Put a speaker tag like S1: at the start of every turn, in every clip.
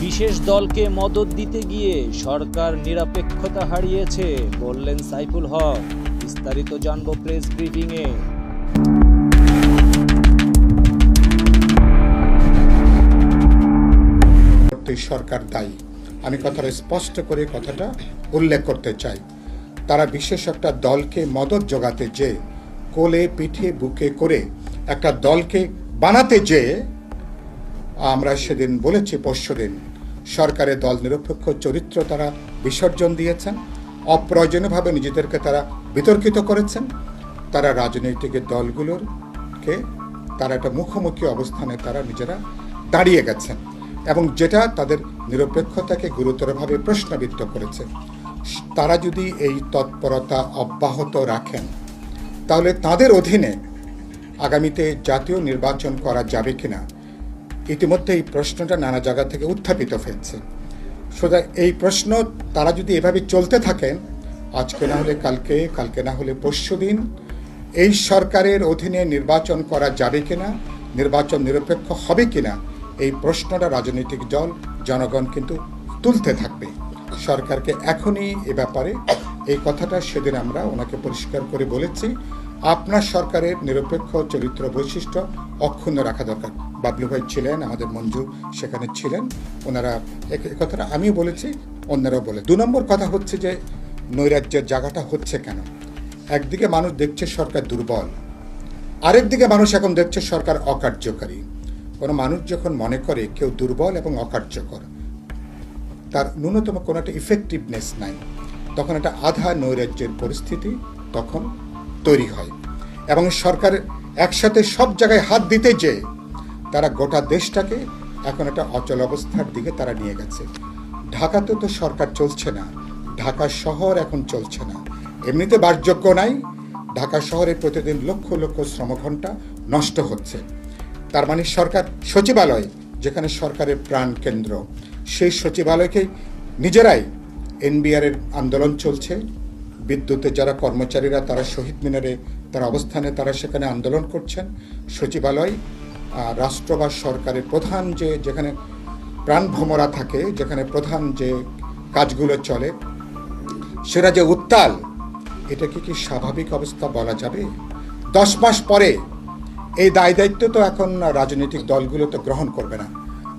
S1: বিশেষ দলকে মদত দিতে গিয়ে সরকার নিরপেক্ষতা হারিয়েছে, বললেন সাইফুল হক। বিস্তারিত জানব প্রেস ব্রিফিংয়ে।
S2: সরকার দায়ী। আমি কথাটা স্পষ্ট করে কথাটা উল্লেখ করতে চাই। তারা বিশেষ একটা দলকে মদত জোগাতে যে, কোলে পিঠে বুকে করে একটা দলকে বানাতে যে আমরা সেদিন বলেছি পরশুদিন সরকারের দল নিরপেক্ষ চরিত্র তারা বিসর্জন দিয়েছেন, অপ্রয়োজনীয়ভাবে নিজেদেরকে তারা বিতর্কিত করেছেন। তারা রাজনৈতিক দলগুলোরকে, তারা একটা মুখোমুখি অবস্থানে তারা নিজেরা দাঁড়িয়ে গেছেন এবং যেটা তাদের নিরপেক্ষতাকে গুরুতরভাবে প্রশ্নবিদ্ধ করেছে। তারা যদি এই তৎপরতা অব্যাহত রাখেন, তাহলে তাদের অধীনে আগামীতে জাতীয় নির্বাচন করা যাবে কিনা? ইতিমধ্যে এই প্রশ্নটা নানা জায়গা থেকে উত্থাপিত হয়েছে। সোজা এই প্রশ্ন তারা যদি এভাবে চলতে থাকেন, আজকে না হলে কালকে কালকে না হলে পরশু দিন, এই সরকারের অধীনে নির্বাচন করা যাবে কিনা, নির্বাচন নিরপেক্ষ হবে কিনা, এই প্রশ্নটা রাজনৈতিক দল, জনগণ কিন্তু তুলতে থাকবে। সরকারকে এখনই এ ব্যাপারে এই কথাটা সেদিন আমরা ওনাকে পরিষ্কার করে বলেছি। আপনার সরকারের নিরপেক্ষ চরিত্র বৈশিষ্ট্য অক্ষুণ্ণ রাখা দরকার। বাবলু ভাই ছিলেন, আমাদের মঞ্জু সেখানে ছিলেন। ওনারা কথাটা আমিও বলেছি, অন্যরাও বলে। দু নম্বর কথা হচ্ছে যে, নৈরাজ্যের জায়গাটা হচ্ছে কেন? একদিকে মানুষ দেখছে সরকার দুর্বল, আরেকদিকে মানুষ এখন দেখছে সরকার অকার্যকারী। কোনো মানুষ যখন মনে করে কেউ দুর্বল এবং অকার্যকর, তার ন্যূনতম কোনো একটা ইফেক্টিভনেস নাই। তখন একটা আধা নৈরাজ্যের পরিস্থিতি তখন তৈরি হয়। এবং সরকার একসাথে সব জায়গায় হাত দিতে যে তারা গোটা দেশটাকে এখন একটা অচল অবস্থার দিকে তারা নিয়ে গেছে। ঢাকাতে তো সরকার চলছে না, ঢাকা শহর এখন চলছে না। এমনিতে বাসযোগ্য নাই, ঢাকা শহরে প্রতিদিন লক্ষ লক্ষ শ্রমঘণ্টা নষ্ট হচ্ছে। তার মানে সরকার, সচিবালয়, যেখানে সরকারের প্রাণ কেন্দ্র, সেই সচিবালয়কে নিজেরাই এনবিআর এর আন্দোলন চলছে। বিদ্যুতের যারা কর্মচারীরা, তারা শহীদ মিনারে তার অবস্থানে তারা সেখানে আন্দোলন করছেন। সচিবালয় রাষ্ট্র বা সরকারের প্রধান যে, যেখানে প্রাণভ্রমরা থাকে, যেখানে প্রধান যে কাজগুলো চলে, সেটা যে উত্তাল এটাকে কি স্বাভাবিক অবস্থা বলা যাবে? দশ মাস পরে এই দায় দায়িত্ব তো এখন রাজনৈতিক দলগুলো তো গ্রহণ করবে না।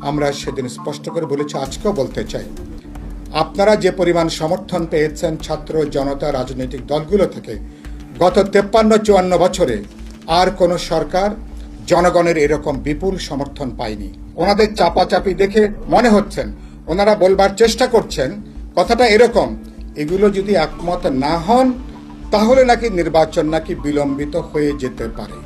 S2: আমরা সেদিন স্পষ্ট করে বলেছি, আজকেও বলতে চাই, আপনারা যে পরিমাণ সমর্থন পেয়েছেন ছাত্র, জনতা, রাজনৈতিক দলগুলো থেকে, গত তেপ্পান্ন, চুয়ান্ন বছরে আর কোনো সরকার জনগণের এরকম বিপুল সমর্থন পায়নি ওনাদের চাপাচাপি দেখে মনে হচ্ছেন ওনারা বলবার চেষ্টা করছেন, কথাটা এরকম, এগুলো যদি একমত না হন, তাহলে নাকি নির্বাচন নাকি বিলম্বিত হয়ে যেতে পারে।